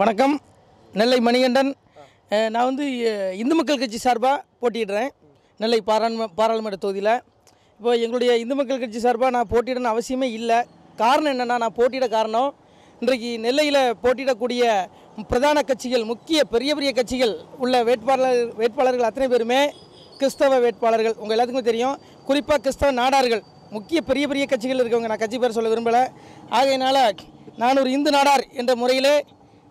வணக்கம். நெல்லை மணிகண்டன். நான் வந்து இந்து மக்கள் கட்சி சார்பாக போட்டியிடுறேன். நெல்லை பாராளும பாராளுமன்ற தொகுதியில். இப்போ எங்களுடைய இந்து மக்கள் கட்சி சார்பாக நான் போட்டியிடணும் அவசியமே இல்லை. காரணம் என்னென்னா நான் போட்டியிட காரணம் இன்றைக்கு நெல்லையில் போட்டியிடக்கூடிய பிரதான கட்சிகள் முக்கிய பெரிய பெரிய கட்சிகள் உள்ள வேட்பாளர் வேட்பாளர்கள் அத்தனை பேருமே கிறிஸ்தவ வேட்பாளர்கள். உங்கள் எல்லாத்துக்குமே தெரியும். குறிப்பாக கிறிஸ்தவ நாடார்கள். முக்கிய பெரிய பெரிய கட்சிகள் இருக்கவங்க. நான் கட்சி பேர் சொல்ல விரும்பலை. ஆகையினால நான் ஒரு இந்து நாடார் என்ற முறையிலே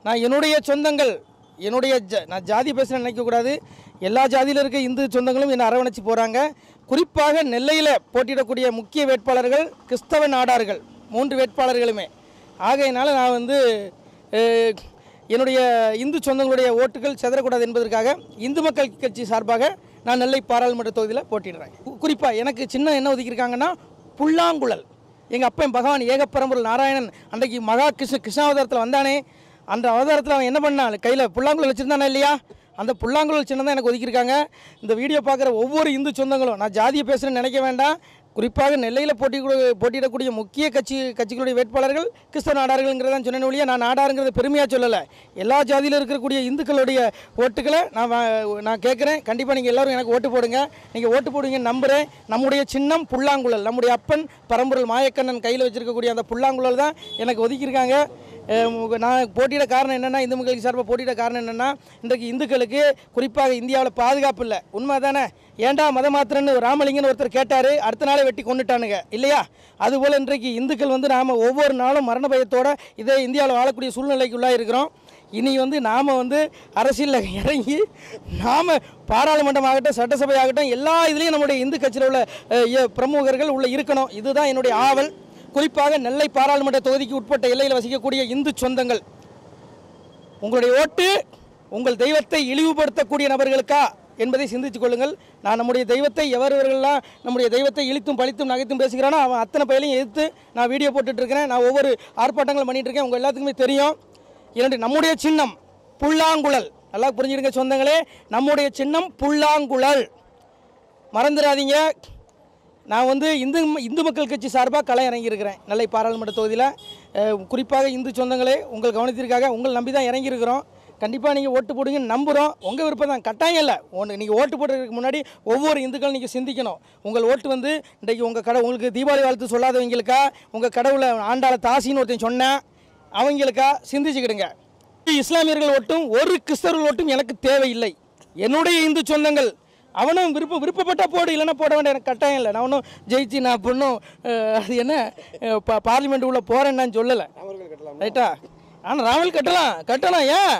நான் என்னுடைய சொந்தங்கள் என்னுடைய ஜ நான் ஜாதி பேசுகிறேன் நினைக்கக்கூடாது எல்லா ஜாதியில் இருக்க இந்து சொந்தங்களும் என்னை அரவணைச்சு போகிறாங்க குறிப்பாக நெல்லையில் போட்டியிடக்கூடிய முக்கிய வேட்பாளர்கள் கிறிஸ்தவ நாடார்கள் மூன்று வேட்பாளர்களுமே. ஆகையினால் நான் வந்து என்னுடைய இந்து சொந்தங்களுடைய ஓட்டுகள் செதறக்கூடாது என்பதற்காக இந்து மக்கள் கட்சி சார்பாக நான் நெல்லை பாராளுமன்ற தொகுதியில் போட்டிடுறேன் குறிப்பாக எனக்கு சின்ன என்ன ஒதுக்கியிருக்காங்கன்னா புல்லாங்குழல். எங்கள் அப்பன் பகவான் ஏகப்பரம்பொருள் நாராயணன் அன்றைக்கு மகா கிருஷ்ண கிருஷ்ணாவதாரத்தில் வந்தானே அந்த அவதாரத்தில் அவன் என்ன பண்ணான்? கையில் புல்லாங்குழல் வச்சுருந்தானா இல்லையா? அந்த புல்லாங்குழல் சின்னம் தான் எனக்கு ஒதுக்கியிருக்காங்க. இந்த வீடியோ பார்க்குற ஒவ்வொரு இந்து சொந்தங்களும் நான் ஜாதியை பேசுகிறேன்னு நினைக்க வேண்டாம். குறிப்பாக நெல்லையில் போட்டி போட்டியிடக்கூடிய முக்கிய கட்சி கட்சிகளுடைய வேட்பாளர்கள் கிறிஸ்தவ நாடார்கள்ங்கிறதான் சொன்னேன் ஒழிய நான் நாடாருங்கிறத பெருமையாக சொல்லலை. எல்லா ஜாதியில் இருக்கக்கூடிய இந்துக்களுடைய ஓட்டுகளை நான் நான் கேட்குறேன். கண்டிப்பாக நீங்கள் எல்லாரும் எனக்கு ஓட்டு போடுங்க. நீங்கள் ஓட்டு போடுவீங்கன்னு நம்புகிறேன் நம்முடைய சின்னம் புல்லாங்குழல் நம்முடைய அப்பன் பரம்பொருள் மாயக்கண்ணன் கையில் வச்சுருக்கக்கூடிய அந்த புல்லாங்குழல் தான் எனக்கு ஒதுக்கியிருக்காங்க. நான் போட்டியிட காரணம் என்னென்னா இந்து மக்களுக்கு சார்பாக போட்டியிட காரணம் என்னென்னா இன்றைக்கு இந்துக்களுக்கு குறிப்பாக இந்தியாவில் பாதுகாப்பு இல்லை. உண்மை தானே ஏன்டா மத மாத்திரன்னு ராமலிங்கன்னு ஒருத்தர் கேட்டார் அடுத்த நாளே வெட்டி கொண்டுட்டானுங்க இல்லையா? அதுபோல் இன்றைக்கு இந்துக்கள் வந்து நாம் ஒவ்வொரு நாளும் மரண பயத்தோடு இதே இந்தியாவில் வாழக்கூடிய சூழ்நிலைக்குள்ளாக இருக்கிறோம். இனி வந்து நாம் வந்து அரசியலில் இறங்கி நாம் பாராளுமன்றம் ஆகட்டும் சட்டசபை ஆகட்டும் எல்லா இதுலேயும் நம்முடைய இந்து கட்சியில் உள்ள பிரமுகர்கள் உள்ளே இருக்கணும். இதுதான் என்னுடைய ஆவல். குறிப்பாக நெல்லை பாராளுமன்ற தொகுதிக்கு உட்பட்ட எல்லையில் வசிக்கக்கூடிய இந்து சொந்தங்கள். உங்களுடைய ஓட்டு உங்கள் தெய்வத்தை இழிவுபடுத்தக்கூடிய நபர்களுக்கா என்பதை சிந்தித்துக் கொள்ளுங்கள். நான் நம்முடைய தெய்வத்தை எவரவர்கள்லாம் நம்முடைய தெய்வத்தை இழித்தும் பழித்தும் நகைத்தும் பேசுகிறானோ அவன் அத்தனை பயிலையும் எதிர்த்து நான் வீடியோ போட்டுட்ருக்கிறேன். நான் ஒவ்வொரு ஆர்ப்பாட்டங்களும் பண்ணிகிட்ருக்கேன் இருக்கேன் உங்கள் எல்லாத்துக்குமே தெரியும். இரண்டு நம்முடைய சின்னம் புல்லாங்குழல். நல்லா புரிஞ்சுடுங்க சொந்தங்களே. நம்முடைய சின்னம் புல்லாங்குழல். மறந்துடாதீங்க. நான் வந்து இந்து இந்து மக்கள் கட்சி சார்பாக களை இறங்கியிருக்கிறேன். நெல்லை பாராளுமன்ற தொகுதியில். குறிப்பாக இந்து சொந்தங்களே உங்கள் கவனத்திற்காக உங்கள் நம்பி தான் இறங்கியிருக்கிறோம். கண்டிப்பாக நீங்கள் ஓட்டு போடுங்கன்னு நம்புகிறோம் உங்கள் விருப்பம் தான். கட்டாயம் இல்லை. ஒன்று நீங்கள் ஓட்டு போடுறதுக்கு முன்னாடி ஒவ்வொரு இந்துக்களும் நீங்கள் சிந்திக்கணும். உங்கள் ஓட்டு வந்து இன்றைக்கு உங்கள் கடை உங்களுக்கு தீபாவளி வாழ்த்து சொல்லாதவங்களுக்கா? உங்கள் கடவுளை ஆண்டாள தாசின்னு ஒருத்தன் சொன்னேன் அவங்களுக்கா? சிந்திச்சுக்கிடுங்க. இஸ்லாமியர்கள் ஓட்டும் ஒரு கிறிஸ்தவர்கள் ஓட்டும் எனக்கு தேவையில்லை. என்னுடைய இந்து சொந்தங்கள் அவனும் விருப்பம் விருப்பப்பட்டா போடு இல்லைன்னா போட வேண்டிய எனக்கு கட்டாயம் இல்லை. நான் ஒன்றும் ஜெயிச்சு நான் பொண்ணும் அது என்ன? பா பார்லிமெண்ட் உள்ள போகிறேன்னு நான் சொல்லலை. ரைட்டா? ஆனால் ராவல் கட்டலாம். கட்டலாம் ஏன்?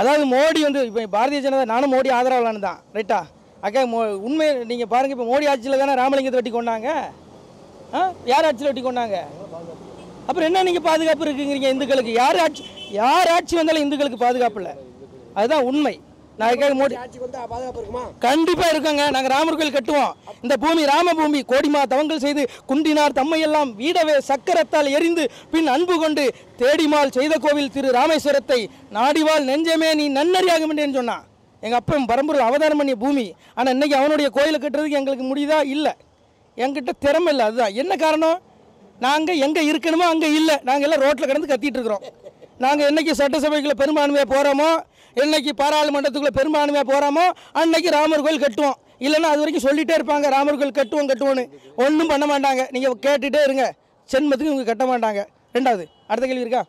அதாவது மோடி வந்து இப்போ பாரதிய ஜனதா நானும் மோடி ஆதரவாளன் தான். ரைட்டா? அக்கா மோ உண்மை நீங்கள் பாருங்கள் இப்போ மோடி ஆட்சியில் தானே ராமலிங்கத்தை வெட்டி கொண்டாங்க? ஆ? யார் ஆட்சியில் வெட்டி கொண்டாங்க? அப்புறம் என்ன நீங்கள் பாதுகாப்பு இருக்குங்கிறீங்க இந்துக்களுக்கு? யார் ஆட்சி யார் ஆட்சி வந்தாலும் இந்துக்களுக்கு பாதுகாப்பு இல்லை. அதுதான் உண்மை. நான் அதுக்காக மோடி ஆட்சிக்கு வந்தா பாதுகாப்பு இருக்குமா? கண்டிப்பா இருக்குங்க. நாங்க ராமர் கோயில் கட்டுவோம். இந்த பூமி ராம பூமி கோடிமா தவங்கள் செய்து குண்டினார் தம்மையெல்லாம் வீடவே சக்கரத்தால் எரிந்து பின் அன்பு கொண்டு தேடிமால் செய்த கோவில் திரு ராமேஸ்வரத்தை நாடிவாள் நெஞ்சமே நீ நன்னறியாக என்று சொன்னான் எங்க அப்பன் பரம்பொருள் அவதாரம் பண்ணிய பூமி. ஆனா இன்னைக்கு அவனுடைய கோயிலை கட்டுறதுக்கு எங்களுக்கு முடியுதா? இல்லை. என்கிட்ட திறமை இல்லை. அதுதான். என்ன காரணம்? நாங்கள் எங்கே இருக்கணுமோ அங்கே இல்லை. நாங்கள் எல்லாம் ரோட்டில் கிடந்து கத்திட்டு இருக்கிறோம். நாங்கள் என்னைக்கு சட்டசபைக்குள்ள பெரும்பான்மையாக போகிறோமோ என்றைக்கு பாராளுமன்றத்துக்குள்ளே பெரும்பான்மையாக போகிறோமோ அன்னைக்கு ராமர் கோயில் கட்டுவோம். இல்லைன்னா அது வரைக்கும் சொல்லிகிட்டே இருப்பாங்க ராமர் கோயில் கட்டுவோம் கட்டுவோன்னு ஒன்றும் பண்ண மாட்டாங்க. நீங்கள் கேட்டுகிட்டே இருங்க. சென்மத்துக்கு இவங்க கட்ட மாட்டாங்க. ரெண்டாவது அடுத்த கேள்வி இருக்கா?